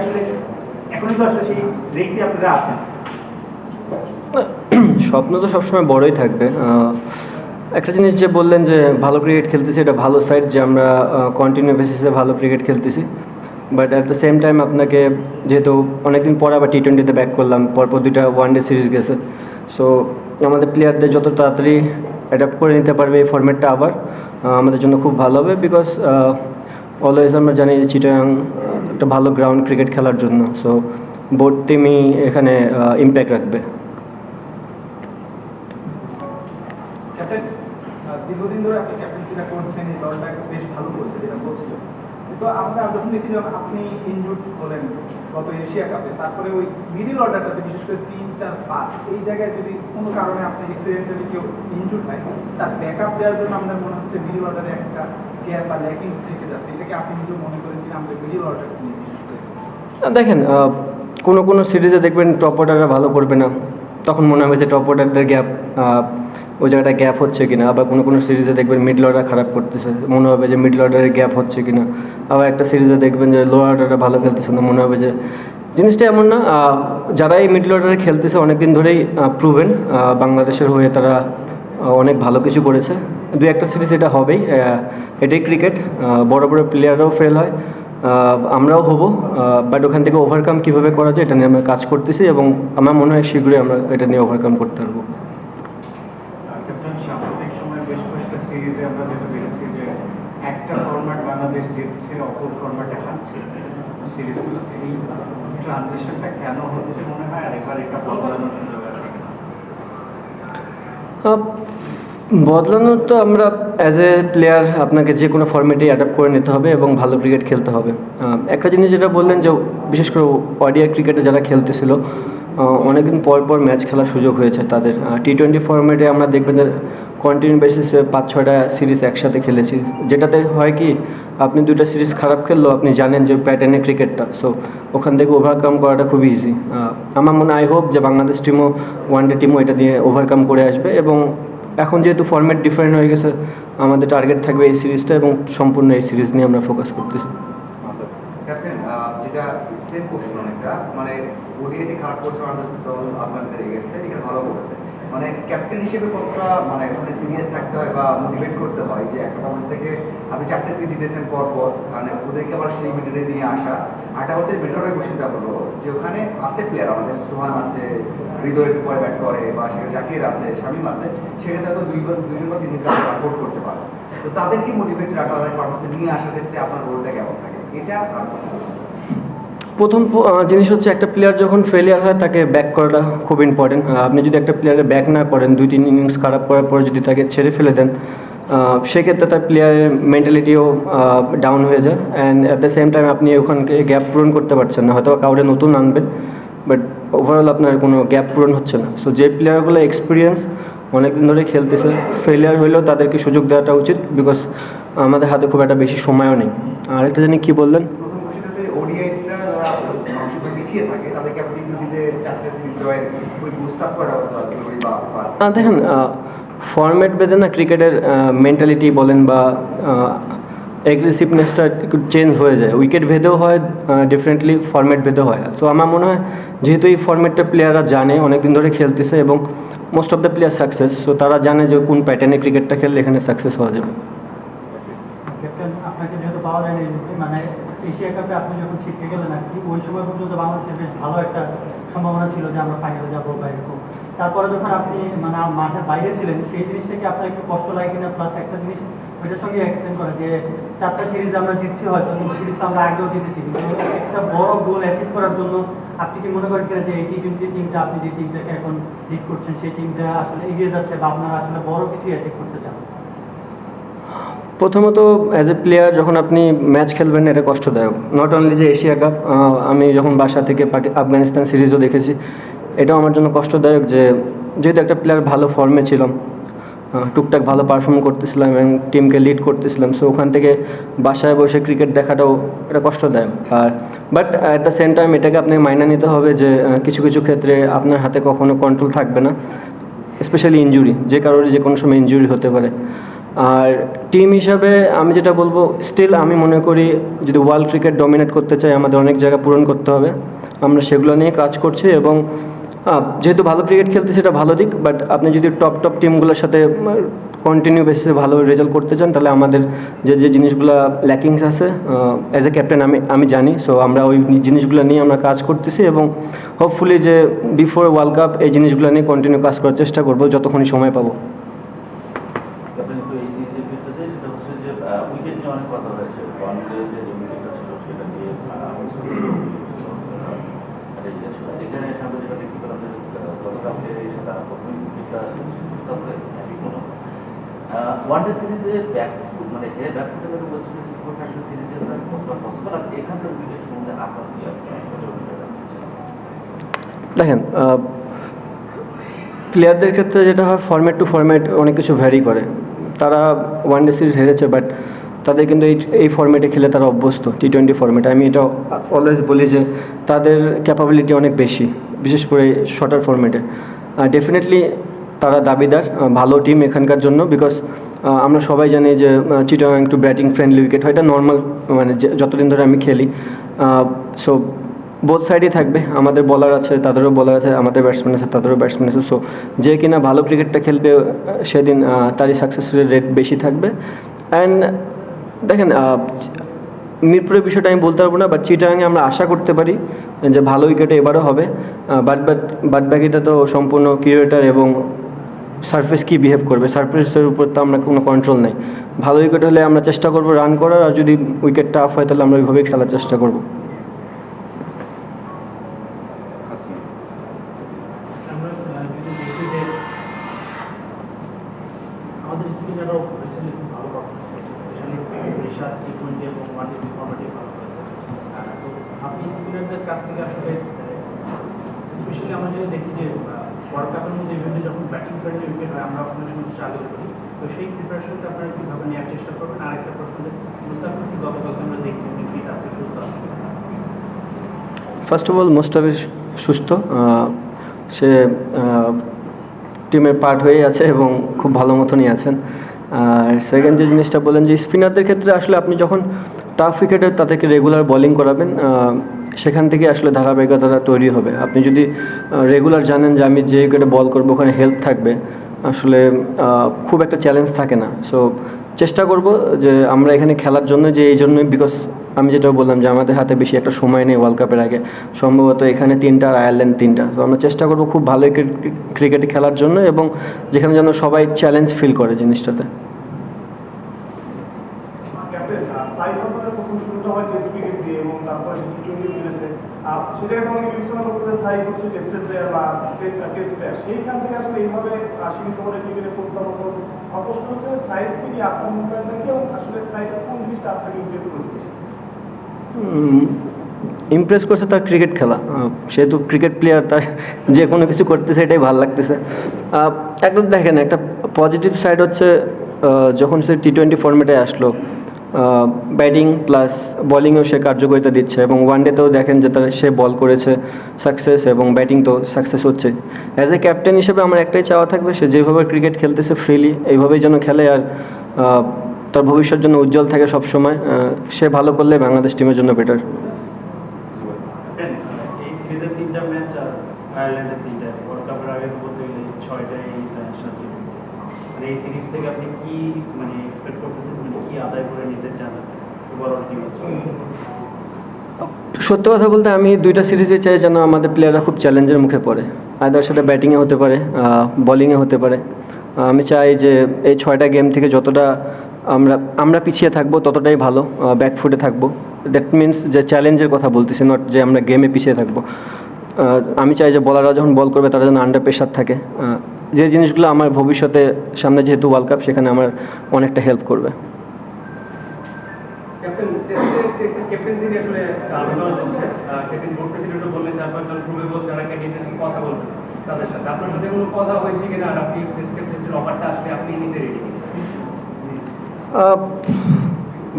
আসলে তো আসলে সেই আপনারা আছেন। স্বপ্ন তো সবসময় বড়ই থাকবে। একটা জিনিস যে বললেন যে ভালো ক্রিকেট খেলতেছি, এটা ভালো সাইড যে আমরা কন্টিনিউ বেসিসে ভালো ক্রিকেট খেলতেছি। But at the same time আপনাকে যেহেতু অনেকদিন পর আবার টি টোয়েন্টিতে ব্যাক করলাম, পরপর দুইটা ওয়ান ডে সিরিজ গেছে। সো আমাদের প্লেয়ারদের যত তাড়াতাড়ি অ্যাডাপ্ট করে নিতে পারবে এই ফর্ম্যাটটা আবার আমাদের জন্য খুব ভালো হবে বিকজ অলওয়েজ আমরা জানি যে চিটাং একটা ভালো গ্রাউন্ড ক্রিকেট খেলার জন্য। সো বোর্ড টিমই এখানে ইম্প্যাক্ট রাখবে। হলেন এশিয়া কাপে তারপরে ওই মিডিল বিশেষ করে তিন, চার এই জায়গায় যদি কোনো কারণে কেউ ব্যাকআপ দেওয়ার জন্য আমাদের মনে হচ্ছে মিডিল একটা দেখেন কোনো কোনো সিরিজে দেখবেন টপ অর্ডাররা ভালো করবে না। তখন মনে হবে যে টপ অর্ডারদের গ্যাপ ওই জায়গাটা গ্যাপ হচ্ছে কিনা। আবার কোনো কোনো সিরিজে দেখবেন মিডল অর্ডার খারাপ করতেছে। মনে হবে যে মিডল অর্ডারের গ্যাপ হচ্ছে কিনা। আবার একটা সিরিজে দেখবেন যে লোয়ার অর্ডারটা ভালো খেলতেছে না। মনে হবে যে জিনিসটা এমন না যারা এই মিডল অর্ডারে খেলতেছে অনেক দিন ধরেই প্রুভেন বাংলাদেশের হয়ে তারা অনেক ভালো কিছু করেছে। দু একটা সিরিজ এটা হবেই এটাই ক্রিকেট বড় বড় প্লেয়াররাও ফেল হয়। আমরাও হব বাট ওখান থেকে ওভারকাম কীভাবে করা যায় এটা নিয়ে আমরা কাজ করতেছি এবং আমার মনে হয় শীঘ্রই আমরা এটা নিয়ে ওভারকাম করতে পারব। সিরিজগুলো কেন হচ্ছে মনে হয়? আর এবার এটা বদলানোর সুযোগ বদলানোর তো আমরা অ্যাজ এ প্লেয়ার আপনাকে যে কোনো ফর্মেটেই অ্যাডাপ্ট করে নিতে হবে এবং ভালো ক্রিকেট খেলতে হবে। একটা জিনিস যেটা বললেন যে বিশেষ করে ওডিআই ক্রিকেটে যারা খেলতেছিল অনেকদিন পর পর ম্যাচ খেলার সুযোগ হয়েছে তাদের। টি টোয়েন্টি ফর্মেটে আমরা দেখবেন যে কন্টিনিউ বেসিসে পাঁচ, ছয়টা সিরিজ একসাথে খেলেছি। যেটাতে হয় কি, আপনি দুইটা সিরিজ খারাপ খেললেও আপনি জানেন যে প্যাটার্নে ক্রিকেটটা সো ওখান থেকে ওভারকাম করাটা খুব ইজি আমার মনে আই হোপ যে বাংলাদেশ টিমও ওয়ান ডে টিমও এটা দিয়ে ওভারকাম করে আসবে এবং এখন যেহেতু ফর্ম্যাট ডিফারেন্ট হয়ে গেছে, আমাদের টার্গেট থাকবে এই সিরিজটা এবং সম্পূর্ণ এই সিরিজ নিয়ে আমরা ফোকাস করতেছি। যেটা সেম কোশ্চেন অনেকটা মানে ওডিআইতে খারাপ করছে বাংলাদেশ দল আপনাদের এগেস্টে এখানে ভালো করেছে মানে ক্যাপ্টেন হিসেবে কতটা মানে ওখানে সিরিয়াস থাকতে হয় বা মোটিভেট করতে হয় যে একটা ফর্মেট থেকে আপনি চারটে সিরিজ জিতেছেন পর পর মানে ওদেরকে আবার সেই মিডলে নিয়ে আসা। আরটা হচ্ছে বেটারের কোশ্চেনটা হলো যে ওখানে আছে প্লেয়ার আমাদের সোহান আছে, হৃদয় পরে ব্যাট করে বা সেখানে জাকির আছে, শামিম আছে সেখানে হয়তো দুই বা- দুজন বা তিনজন সাপোর্ট করতে পারে তো তাদেরকে মোটিভেট রাখা হয় পারপাসে নিয়ে আসার ক্ষেত্রে আপনার রোলটা কেমন থাকে? এটা আর প্রথম জিনিস হচ্ছে একটা প্লেয়ার যখন ফেলিয়ার হয়, তাকে ব্যাক করাটা খুব ইম্পর্টেন্ট আপনি যদি একটা প্লেয়ারের ব্যাক না করেন, দুই, তিন ইনিংস খারাপ করার পরে যদি তাকে ছেড়ে ফেলে দেন সেক্ষেত্রে তার প্লেয়ারের মেন্টালিটিও ডাউন হয়ে যায়। And at the same time আপনি ওখানকে গ্যাপ পূরণ করতে পারছেন না। হয়তো কাউরে নতুন আনবেন বাট ওভারঅল আপনার কোনো গ্যাপ পূরণ হচ্ছে না। সো যে প্লেয়ারগুলো এক্সপিরিয়েন্স অনেকদিন ধরে খেলতেছে ফেলিয়ার হলেও তাদেরকে সুযোগ দেওয়াটা উচিত বিকজ আমাদের হাতে খুব একটা বেশি সময়ও নেই। আরেকটা জানি কী বললেন প্রথম কোশ্চেনটাতে ওডিআইটা যারা মানসিকভাবে পিছিয়ে থাকে তাদেরকে আপনি যদি চারটে জয়ের ওই বুস্ট করা হতো জরুরি বা বা আহ, দেখেন ফর্ম্যাট বেঁধে না ক্রিকেটের মেন্টালিটি বলেন বা অ্যাগ্রেসিভনেসটা একটু চেঞ্জ হয়ে যায়। উইকেট ভেদেও হয় ডিফারেন্টলি ফর্ম্যাট ভেদেও হয়। তো আমার মনে হয় যেহেতু এই ফর্ম্যাটটা প্লেয়াররা জানে অনেক দিন ধরে খেলতেছে এবং most of the player success so তারা জানে যে কোন প্যাটার্নে ক্রিকেটটা খেললে এখানে সাকসেস হওয়া যাবে। ক্যাপ্টেন আপনাকে যেহেতু পাওয়া যায়নি মানে এশিয়া কাপে আপনি যখন ছিটকে গেলেন আর কি, ওই সময় পর্যন্ত বাংলাদেশের বেশ ভালো একটা সম্ভাবনা ছিল যে আমরা ফাইনালে যাব বা এরকম। তারপরে যখন আপনি মানে মাঠের বাইরে ছিলেন, সেই জিনিসটা কি আপনার একটু কষ্ট লাগে কিনা? প্লাস একটা জিনিস ওইটার সঙ্গে এক্সটেন্ড করে যে, চারটা সিরিজ আমরা জিতছি হয়তো, কিন্তু সিরিজটা আমরা আগেও জিতেছি। কিন্তু একটা বড় গোল অ্যাচিভ করার জন্য আপনি কি মনে করেন যে, এই টি টোয়েন্টি টিমটা আপনি যে টিমটাকে এখন লিড করছেন, সেই টিমটা আসলে এগিয়ে যাচ্ছে বা আপনারা আসলে বড় কিছু অ্যাচিভ করতে চান? প্রথমত অ্যাজ এ প্লেয়ার যখন আপনি ম্যাচ খেলবেন, এটা কষ্টদায়ক। নট অনলি যে এশিয়া কাপ আমি যখন বাসা থেকে আফগানিস্তান সিরিজও দেখেছি, এটাও আমার জন্য কষ্টদায়ক যে, যেহেতু একটা প্লেয়ার ভালো ফর্মে ছিলাম টুকটাক ভালো পারফর্ম করতেছিলাম এবং টিমকে লিড করতেছিলাম সো ওখান থেকে বাসায় বসে ক্রিকেট দেখাটাও এটা কষ্টদায়ক। আর but at the same time এটাকে আপনাকে মাইনা নিতে হবে যে কিছু কিছু ক্ষেত্রে আপনার হাতে কখনো কন্ট্রোল থাকবে না স্পেশালি ইনজুরি যে কারণে যে কোনো সময় ইনজুরি হতে পারে। আর টিম হিসাবে আমি যেটা বলব স্টিল আমি মনে করি যদি ওয়ার্ল্ড ক্রিকেট ডমিনেট করতে চাই, আমাদের অনেক জায়গা পূরণ করতে হবে। আমরা সেগুলো নিয়ে কাজ করছি এবং যেহেতু ভালো ক্রিকেট খেলতে সেটা ভালো দিক বাট আপনি যদি টপ টপ টিমগুলোর সাথে কন্টিনিউ বেসিসে ভালো রেজাল্ট করতে চান, তাহলে আমাদের যে যে জিনিসগুলো ল্যাকিংস আছে অ্যাজ এ ক্যাপ্টেন আমি আমি জানি সো আমরা ওই জিনিসগুলো নিয়ে আমরা কাজ করতেছি এবং হোপফুলি যে বিফোর ওয়ার্ল্ড কাপ এই জিনিসগুলো নিয়ে কন্টিনিউ কাজ করার চেষ্টা করব, যতক্ষণই সময় পাবো ক্যাপ্টেন একটু এই সিরিজে ফিরতে চাই সেটা হচ্ছে যে উইকেট নিয়ে অনেক কথা হয়েছে ওয়ান ডে যে উইকেটটা ছিল সেটা নিয়ে আহ, একটা ইয়ে ছিল। এখানে আমরা যেটা দেখতে পেলাম যে আহ, গতকালকে এসে তারা প্রথম উইকেটটা তারপরে হ্যাপি কোনো ওয়ান ডে সিরিজে ব্যাক মানে ব্যাক ওয়েস্ট ইন্ডিজ সিরিজে এখানকার উইকেট আপনার দেখেন প্লেয়ারদের ক্ষেত্রে যেটা হয় ফরম্যাট টু ফরম্যাট অনেক কিছু ভ্যারি করে। তারা ওয়ান ডে সিরিজ হেরেছে বাট তাদের কিন্তু এই এই ফরম্যাটে খেলে তারা অভ্যস্ত টি টোয়েন্টি ফরম্যাটে আমি এটা অলওয়েজ বলি যে, তাদের ক্যাপাবিলিটি অনেক বেশি, বিশেষ করে শর্টার ফরম্যাটে ডেফিনেটলি তারা দাবিদার ভালো টিম এখানকার জন্য বিকজ আমরা সবাই জানি যে চিটং একটু ব্যাটিং ফ্রেন্ডলি উইকেট হয়। এটা নর্মাল মানে যতদিন ধরে আমি খেলি। সো বোথ সাইডই থাকবে। আমাদের বলার আছে, তাদেরও বলার আছে, আমাদের ব্যাটসম্যান আছে, তাদেরও ব্যাটসম্যান আছে। সো যে কিনা ভালো ক্রিকেটটা খেলবে সেদিন তারই সাকসেস রেট বেশি থাকবে। অ্যান্ড দেখেন মিরপুরের বিষয়টা আমি বলতে পারব না বাট চিটাগাঙে আমরা আশা করতে পারি যে ভালো উইকেটে এবারও হবে। বাট বাট বাট বাকিটা তো সম্পূর্ণ ক্রিকেটার এবং সারফেস কি বিহেভ করবে? সারফেসের উপর তো আমরা কোনো কন্ট্রোল নেই। ভালো উইকেট হলে আমরা চেষ্টা করব রান করার, আর যদি উইকেট টাফ হয় তাহলে আমরা ওইভাবেই খেলার চেষ্টা করব। আমরা যদি দেখি যে ফার্স্ট অফ অল মোস্টাফিজ সুস্থ সে টিমের পার্ট হয়েই আছে এবং খুব ভালো মতনই আছেন। আর সেকেন্ড যে জিনিসটা বলেন যে স্পিনারদের ক্ষেত্রে আসলে আপনি যখন টাফ উইকেটে তাদেরকে রেগুলার বলিং করাবেন সেখান থেকে আসলে ধারাবাহিকতাটা তৈরি হবে। আপনি যদি রেগুলার জানেন যে আমি যে উইকেটে বল করব, ওখানে হেল্প থাকবে। আসলে খুব একটা চ্যালেঞ্জ থাকে না। সো চেষ্টা করব যে আমরা এখানে খেলার জন্য যে এই জন্যই বিকজ আমি যেটা বললাম যে আমাদের হাতে বেশি একটা সময় নেই ওয়ার্ল্ড কাপের আগে। সম্ভবত এখানে তিনটা আর আয়ারল্যান্ড তিনটা। তো আমরা চেষ্টা করব খুব ভালো ক্রিকেটে খেলার জন্য এবং যেখানে যেন সবাই চ্যালেঞ্জ ফিল করে জিনিসটাতে ক্যাপ্টেন সাইড হাসানের প্রথম শুরুটা হয় টেস্ট ক্রিকেট দিয়ে এবং তারপরে টি টোয়েন্টি খেলেছে বিবেচনা করতে হচ্ছে প্লেয়ার বা টেস্ট প্লেয়ার সেইখান থেকে আসলে এইভাবে সীমিত করে ক্রিকেটে হচ্ছে। এবং আসলে কোন জিনিসটা আপনাকে ইমপ্রেস করেছে ইমপ্রেস করছে তার ক্রিকেট খেলা। সেহেতু ক্রিকেট প্লেয়ার তার যে কোনো কিছু করতেছে, এটাই ভালো লাগতেছে। একদম দেখেন, একটা পজিটিভ সাইড হচ্ছে যখন সে টি টোয়েন্টি ফর্মেটে আসলো ব্যাটিং প্লাস বলিংয়েও সে কার্যকারিতা দিচ্ছে এবং ওয়ান ডেতেও দেখেন যে তার, সে বল করেছে সাকসেস এবং ব্যাটিং তো সাকসেস হচ্ছে। অ্যাজ এ ক্যাপ্টেন হিসেবে আমার একটাই চাওয়া থাকবে, সে যেভাবে ক্রিকেট খেলতেছে ফ্রিলি এইভাবেই যেন খেলে আর তার ভবিষ্যৎ জন্য উজ্জ্বল থাকে সবসময় সে ভালো করলে বাংলাদেশ টিমের জন্য বেটার ক্যাপ্টেন, এই সিরিজের তিনটা ম্যাচ আর আয়ারল্যান্ডের তিনটা ওয়ার্ল্ড কাপের আগে তো বলতে গেলে ছয়টাই ইন্টারন্যাশনাল টিম মানে এই সিরিজ থেকে আপনি কি মানে এক্সপেক্ট করতেছেন মানে কি আদায় করে নিতে চান বড় টিম সত্য কথা বলতে আমি দুইটা সিরিজে চাই যেন আমাদের প্লেয়াররা খুব চ্যালেঞ্জের মুখে পড়ে। আয়দার সেটা ব্যাটিংয়ে হতে পারে বলিংয়ে হতে পারে। আমি চাই যে এই ছয়টা গেম থেকে যতটা আমরা আমরা পিছিয়ে থাকব, ততটাই ভালো ব্যাকফুটে থাকব। দ্যাট মিন্স যে চ্যালেঞ্জের কথা বলতেছি নট যে আমরা গেমে পিছিয়ে থাকব। আমি চাই যে বলাররা যখন বল করবে, তারা যেন আন্ডার প্রেশার থাকে। যে জিনিসগুলো আমার ভবিষ্যতে সামনে যেহেতু ওয়ার্ল্ড কাপ সেখানে আমার অনেকটা হেল্প করবে ক্যাপ্টেন টেস্টের টেস্টের ক্যাপ্টেন্সি নিয়ে আসলে আলোচনা চলছে ক্যাপ্টেন বোর্ড প্রেসিডেন্টও বললেন চার পাঁচজন প্রুভেবল যারা ক্যান্ডিডেটের সাথে কথা বলবেন তাদের সাথে আপনার সাথে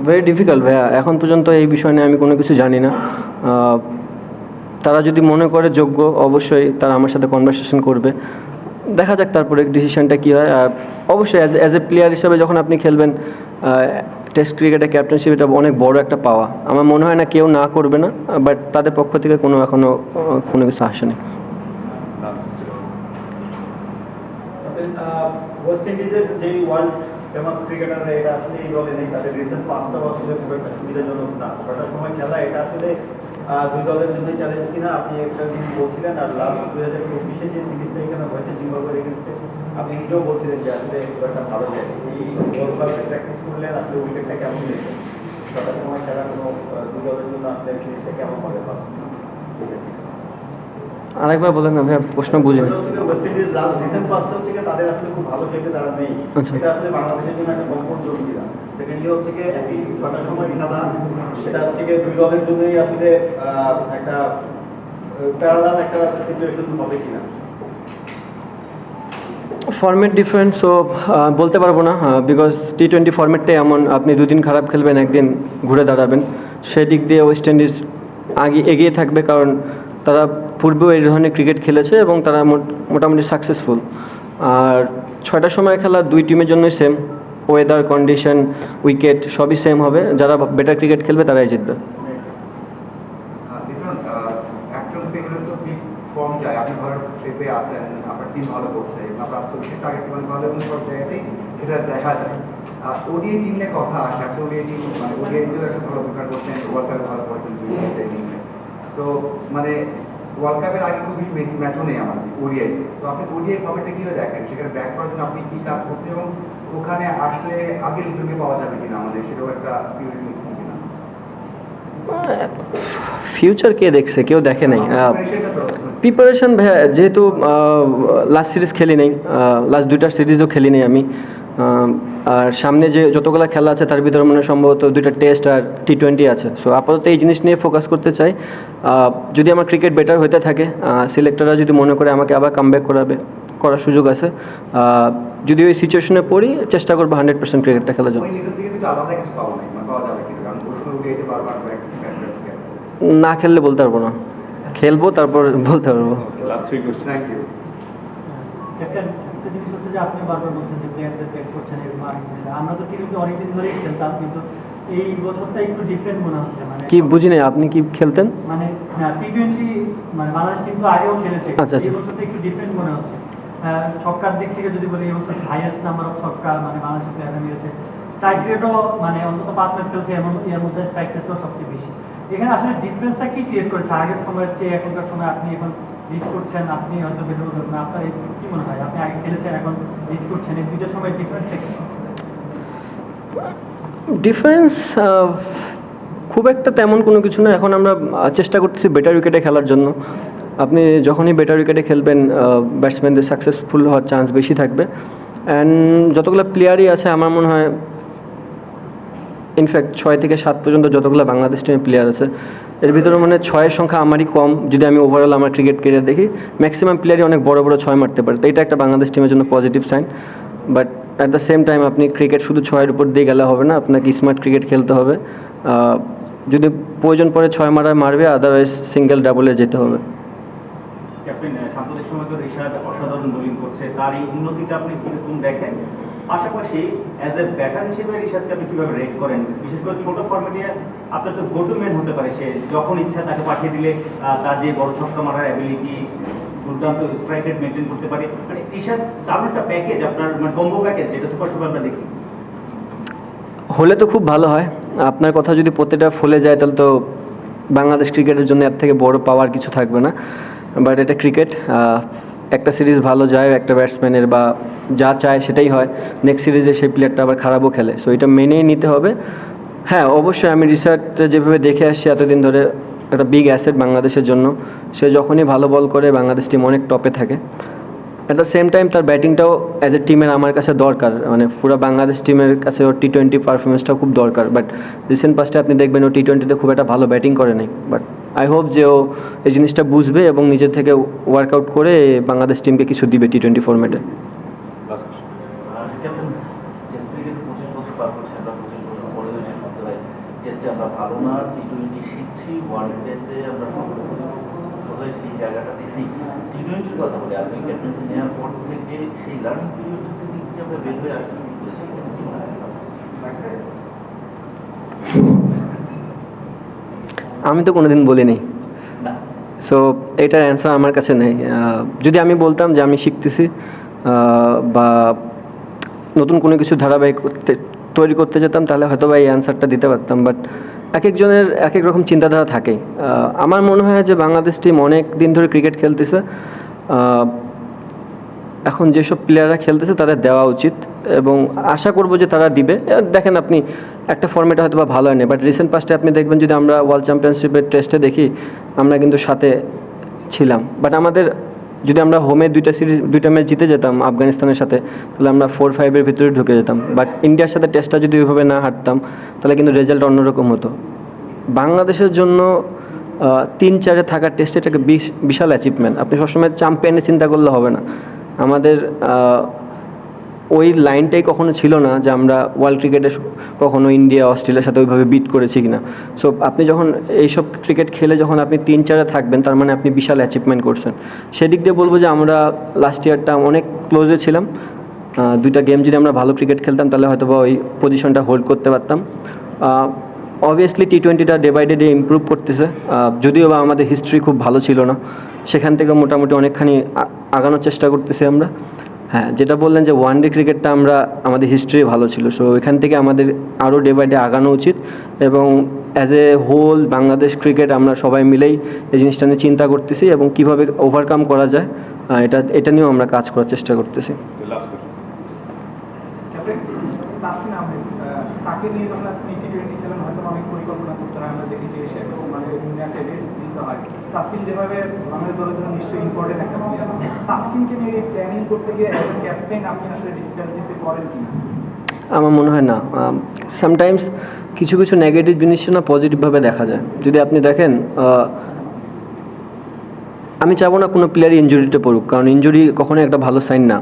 ভেরি ডিফিকাল্ট ভাইয়া। এখন পর্যন্ত এই বিষয় নিয়ে আমি কোনো কিছু জানি না। তারা যদি মনে করে যোগ্য, অবশ্যই তারা আমার সাথে কনভারসেশন করবে। দেখা যাক তারপরে ডিসিশনটা কী হয়। আর অবশ্যই অ্যাজ অ্যাজ এ প্লেয়ার হিসাবে যখন আপনি খেলবেন টেস্ট ক্রিকেটে ক্যাপ্টেনশিপ এটা অনেক বড় একটা পাওয়া। আমার মনে হয় না কেউ না করবে না বাট তাদের পক্ষ থেকে কোনো এখনও কোনো কিছু আসেনি ওয়েস্ট ইন্ডিজের যে ওয়ার্ল্ড ফেমাস ক্রিকেটাররা এটা আসলে এই দলে নেই, তাদের রিসেন্ট পাঁচটা আসলে খুব একটা সুবিধাজনক না। ছটার সময় খেলা, এটা আসলে দুই দলের জন্যই চ্যালেঞ্জ কিনা আপনি একটা জিনিস বলছিলেন, আর লাস্ট দুই হাজার চব্বিশে যে সিরিজটা এখানে হয়েছে, জিম্বাবুয়ের এগেনস্টে আপনি নিজেও বলছিলেন যে আসলে খুব একটা ভালো যায় এই বল ক্লাসে প্র্যাকটিস করলেন আসলে উইকেটটা কেমন দিয়েছে ছটার সময় খেলা কোনো দুই দলের জন্য আসলে সিরিজটা কেমন হবে? ফার্স্ট আরেকবার বলেন না ভাইয়া প্রশ্ন কিনা। ফর্মেট ডিফারেন্ট সো বলতে পারব না বিকজ টি টোয়েন্টি ফর্মেটটাই এমন আপনি দুদিন খারাপ খেলবেন একদিন ঘুরে দাঁড়াবেন। সেই দিক দিয়ে ওয়েস্ট ইন্ডিজ আগে এগিয়ে থাকবে কারণ তারা পূর্বেও এই ধরনের ক্রিকেট খেলেছে এবং তারা মোট- মোটামুটি সাকসেসফুল আর ছয়টার সময় খেলা দুই টিমের জন্যই সেম ওয়েদার কন্ডিশন উইকেট সবই সেম হবে। যারা বেটার ক্রিকেট খেলবে, তারাই জিতবে। মানে ওয়ার্ল্ড কাপের আগে খুব বেশি ম্যাচও নেই আমাদের ওডিআই। তো আপনি ওডিআই ফর্মেটটা কীভাবে দেখেন? সেখানে ব্যাক করার জন্য আপনি কী কাজ করছেন এবং ওখানে আসলে আগের রিজনে পাওয়া যাবে কিনা আমাদের? সেটাও একটা পিউরিটি নিচ্ছেন কিনা? ফিউচার কে দেখছে কেউ দেখে নাই। আহ, সেটা তো প্রিপারেশন ভাইয়া যেহেতু লাস্ট সিরিজ খেলি নেই লাস্ট দুইটা সিরিজও খেলি নেই আমি। আর সামনে যে যতগুলো খেলা আছে তার ভিতরে মনে সম্ভবত দুইটা টেস্ট আর টি টোয়েন্টি আছে। সো আপাতত এই জিনিস নিয়ে ফোকাস করতে চাই। যদি আমার ক্রিকেট বেটার হতে থাকে সিলেক্টররা যদি মনে করে আমাকে আবার কামব্যাক করাবে করার সুযোগ আছে যদি ওই সিচুয়েশনে পড়ি চেষ্টা করব হান্ড্রেড পার্সেন্ট ক্রিকেটটা খেলার জন্য। পাওয়া যাবে না খেললে বলতে পারব না। খেলব তারপর বলতে পারব। থ্যাংক ইউ একটা একটা জিনিস হচ্ছে যে আপনি বারবার বলছেন যে প্লেয়ারদের ব্যাক করছেন আমরা তো টিভিতে অনেকদিন ধরেই খেলতাম কিন্তু এই বছরটা একটু ডিফারেন্ট মনে হচ্ছে মানে কি বুঝি নাই আপনি কি খেলতেন? মানে মানে বাংলাদেশ কিন্তু আগেও খেলেছে। আচ্ছা, আচ্ছা। এই বছরটা একটু ডিফারেন্ট মনে হচ্ছে। ছক্কার দিক থেকে যদি বলি এই বছর হাইয়েস্ট নাম্বার অফ ছক্কা মানে বাংলাদেশের প্লেয়াররা নিয়েছে স্ট্রাইক রেটও মানে অন্তত পাঁচ ম্যাচ খেলছে এমন এর মধ্যে স্ট্রাইক রেটও সবচেয়ে বেশি। এখানে আসলে ডিফারেন্সটা কি ক্রিয়েট করেছে? আগের সময়ের চেয়ে এখনকার সময় আপনি এখন লিড করছেন, আপনি হয়তো বের করবেন আপনার কি মনে হয়? আপনি আগে খেলেছেন, এখন লিড করছেন। এই দুইটার সময় ডিফারেন্সটা কি? ডিফারেন্স খুব একটা তেমন কোনো কিছু না। এখন আমরা চেষ্টা করতেছি বেটার উইকেটে খেলার জন্য। আপনি যখনই বেটার উইকেটে খেলবেন ব্যাটসম্যানদের সাকসেসফুল হওয়ার চান্স বেশি থাকবে। অ্যান্ড যতগুলো প্লেয়ারই আছে, আমার মনে হয় ইনফ্যাক্ট ছয় থেকে সাত পর্যন্ত যতগুলো বাংলাদেশ টিমের প্লেয়ার আছে, এর ভিতরে মানে ছয়ের সংখ্যা আমারই কম, যদি আমি ওভারঅল আমার ক্রিকেট কেরিয়ার দেখি ম্যাক্সিমাম প্লেয়ারই অনেক বড় বড় ছয় মারতে পারে। তো এটা একটা বাংলাদেশ টিমের জন্য positive sign but at the same time আপনি ক্রিকেট শুধু ছয়ের উপর দিয়ে গেলে হবে না, আপনাকে স্মার্ট ক্রিকেট খেলতে হবে। যদি প্রয়োজন পড়ে ছয় মারায় মারবে আদারওয়াইজ সিঙ্গেল ডাবলে যেতে হবে। ক্যাপ্টেন সাম্প্রতিক সময় তো ঋষাদ অসাধারণ বোলিং করছে। তার এই উন্নতিটা আপনি কীরকম দেখেন? পাশাপাশি অ্যাজ এ ব্যাটার হিসেবে ঋষাদকে আপনি কীভাবে রেট করেন? বিশেষ করে ছোট ফর্মেটে আপনার তো গোটু ম্যান হতে পারে সে। যখন ইচ্ছা তাকে পাঠিয়ে দিলে তার যে বড় ছক্কা মারার অ্যাবিলিটি দুর্দান্ত স্ট্রাইক রেট মেনটেন করতে পারে। মানে ঋষাদ দারুণ একটা প্যাকেজ আপনার মানে কম্বো প্যাকেজ যেটা সুপার সুপার আমরা দেখি। হলে তো খুব ভালো হয়। আপনার কথা যদি প্রত্যেকটা ফলে যায়, তাহলে তো বাংলাদেশ ক্রিকেটের জন্য এর থেকে বড় পাওয়ার কিছু থাকবে না। বাট এটা ক্রিকেট একটা সিরিজ ভালো যায়, একটা ব্যাটসম্যানের বা যা চায় সেটাই হয়। নেক্সট সিরিজে সেই প্লেয়ারটা আবার খারাপও খেলে। সো এটা মেনেই নিতে হবে। হ্যাঁ অবশ্যই আমি রিসার্চ যেভাবে দেখে আসছি এতদিন ধরে, একটা বিগ অ্যাসেট বাংলাদেশের জন্য। সে যখনই ভালো বল করে, বাংলাদেশ টিম অনেক টপে থাকে। অ্যাট দ্য সেম টাইম তার ব্যাটিংটাও অ্যাজ এ টিমের আমার কাছে দরকার। মানে পুরো বাংলাদেশ টিমের কাছে ওর টি টোয়েন্টি পারফরমেন্সটাও খুব দরকার। বাট রিসেন্ট পাস্টে আপনি দেখবেন ও টি টোয়েন্টিতে খুব একটা ভালো ব্যাটিং করে নাই। বাট আই হোপ যে ও এই জিনিসটা বুঝবে এবং নিজের থেকে ওয়ার্কআউট করে বাংলাদেশ টিমকে কিছু দিবে টি টোয়েন্টি ফর্মেটে ক্যাপ্টেন টেস্ট ক্রিকেট পঁচিশ বছর পার করছে আমরা পঁচিশ বছর পরে হয়েছে ভাবতে হয় টেস্টে আমরা ভালো না টি টোয়েন্টি শিখছি ওয়ান ডেতে আমরা সফল হয়েছি এই জায়গাটাতে নেই টি টোয়েন্টির কথা বলি আপনি ক্যাপ্টেন্সি নেওয়ার পর থেকে সেই লার্নিং পিরিয়ড থেকে কি আমরা বের হয়ে আসতে পেরেছি কি মনে হয় আপনার? আমি তো কোনোদিন বলিনি। সো এটার অ্যান্সার আমার কাছে নেই। যদি আমি বলতাম যে আমি শিখতেছি বা নতুন কোনো কিছু ধারাবাহিক করতে, তৈরি করতে যেতাম, তাহলে হয়তো বা এই অ্যান্সারটা দিতে পারতাম। বাট এক একজনের এক এক রকম চিন্তাধারা থাকে আমার মনে হয় যে বাংলাদেশ টিম অনেক দিন ধরে ক্রিকেট খেলতেছে। এখন যেসব প্লেয়াররা খেলতেছে, তাদের দেওয়া উচিত। এবং আশা করব যে তারা দিবে। দেখেন আপনি, একটা ফর্মেটে হয়তো বা ভালো হয়নি বাট রিসেন্ট পাস্টে আপনি দেখবেন যদি আমরা ওয়ার্ল্ড চ্যাম্পিয়নশিপের টেস্টে দেখি, আমরা কিন্তু সাথে ছিলাম। বাট আমাদের, যদি আমরা হোমে দুইটা সিরিজ দুইটা ম্যাচ জিতে যেতাম আফগানিস্তানের সাথে, তাহলে আমরা ফোর ফাইভের ভিতরে ঢুকে যেতাম। বাট ইন্ডিয়ার সাথে টেস্টটা যদি ওইভাবে না হারতাম, তাহলে কিন্তু রেজাল্ট অন্যরকম হতো। বাংলাদেশের জন্য তিন, চারে থাকার টেস্ট এটাকে বিশ- বিশাল অ্যাচিভমেন্ট আপনি সবসময় চ্যাম্পিয়নের চিন্তা করলে হবে না। আমাদের ওই লাইনটাই কখনো ছিল না যে আমরা ওয়ার্ল্ড ক্রিকেটে কখনো ইন্ডিয়া অস্ট্রেলিয়ার সাথে ওইভাবে বিট করেছি কিনা। সো আপনি যখন এইসব ক্রিকেট খেলে যখন আপনি তিন চারে থাকবেন, তার মানে আপনি বিশাল অ্যাচিভমেন্ট করছেন। সেদিক দিয়ে বলব যে আমরা লাস্ট ইয়ারটা অনেক ক্লোজে ছিলাম। দুইটা গেম যদি আমরা ভালো ক্রিকেট খেলতাম, তাহলে হয়তো বা ওই পজিশনটা হোল্ড করতে পারতাম। Obviously T টোয়েন্টিটা day by day day improve করতেছে যদিও বা আমাদের হিস্ট্রি খুব ভালো ছিল না। সেখান থেকে মোটামুটি অনেকখানি আগানোর চেষ্টা করতেছি আমরা। হ্যাঁ যেটা বললেন যে ওয়ান ডে ক্রিকেটটা আমরা, আমাদের হিস্ট্রি ভালো ছিল। সো এখান থেকে আমাদের আরও ডে বাই ডে আগানো উচিত এবং as a whole Bangladesh cricket আমরা সবাই মিলেই এই জিনিসটা নিয়ে চিন্তা করতেছি এবং কীভাবে ওভারকাম করা যায় এটা এটা নিয়েও আমরা কাজ করার চেষ্টা করতেছি ক্যাপ্টেন তাসকিন আহমেদ আহ, হয় মানে হয়। আমার মনে হয় না। সামটাইমস কিছু কিছু নেগেটিভ জিনিস না পজিটিভভাবে দেখা যায়। যদি আপনি দেখেন আমি চাবো না কোনো প্লেয়ার ইঞ্জুরিতে পড়ুক, কারণ ইঞ্জুরি কখনোই একটা ভালো সাইন না।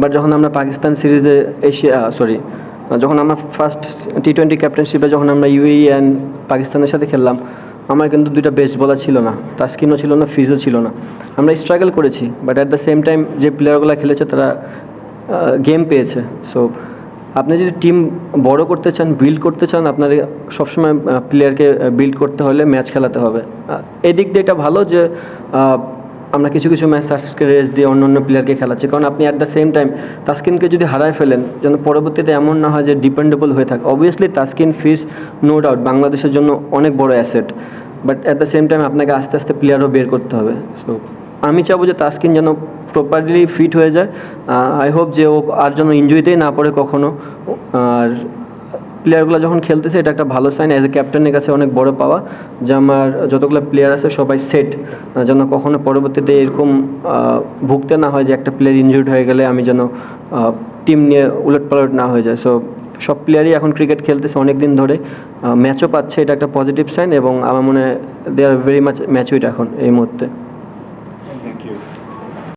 বাট যখন আমরা পাকিস্তান সিরিজে এশিয়া সরি যখন আমরা ফার্স্ট টি টোয়েন্টি ক্যাপ্টেনশিপে যখন আমরা ইউএই অ্যান্ড পাকিস্তানের সাথে খেললাম, আমার কিন্তু দুইটা বেস্ট বলার ছিল না। তাস্কিনও ছিল না ফিজও ছিল না। আমরা স্ট্রাগল করেছি but at the same time যে প্লেয়ারগুলো খেলেছে তারা গেম পেয়েছে। সো আপনি যদি টিম বড় করতে চান বিল্ড করতে চান, আপনার সবসময় প্লেয়ারকে বিল্ড করতে হলে ম্যাচ খেলাতে হবে। এদিক দিয়ে এটা ভালো যে আমরা কিছু কিছু ম্যাচ তাস্কিনকে রেস দিয়ে অন্য অন্য প্লেয়ারকে খেলাচ্ছি। কারণ আপনি অ্যাট দ্য সেম টাইম তাস্কিনকে যদি হারায় ফেলেন, যেন পরবর্তীতে এমন না হয় যে ডিপেন্ডেবল হয়ে থাকে। Obviously Taskin Fizz no doubt বাংলাদেশের জন্য অনেক বড় asset but at the same time আপনাকে আস্তে আস্তে প্লেয়ারও বের করতে হবে। সো আমি চাবো যে তাস্কিন যেন প্রপারলি ফিট হয়ে যায়। আই হোপ যে ও আর যেন ইঞ্জুরিতেই না পড়ে কখনো। আর প্লেয়ারগুলো যখন খেলতেছে, এটা একটা ভালো সাইন অ্যাজ এ ক্যাপ্টেনের কাছে অনেক বড় পাওয়া যে আমার যতগুলো প্লেয়ার আছে, সবাই সেট যেন কখনো পরবর্তীতে এরকম ভুগতে না হয় যে একটা প্লেয়ার ইনজুর্ড হয়ে গেলে আমি যেন টিম নিয়ে উলট পালট না হয়ে যায়। সো সব প্লেয়ারই এখন ক্রিকেট খেলতেছে অনেক দিন ধরে ম্যাচও পাচ্ছে, এটা একটা পজিটিভ সাইন এবং আমার মনে হয় দে আর ভেরি মাচ ম্যাচুইড এখন এই মুহূর্তে।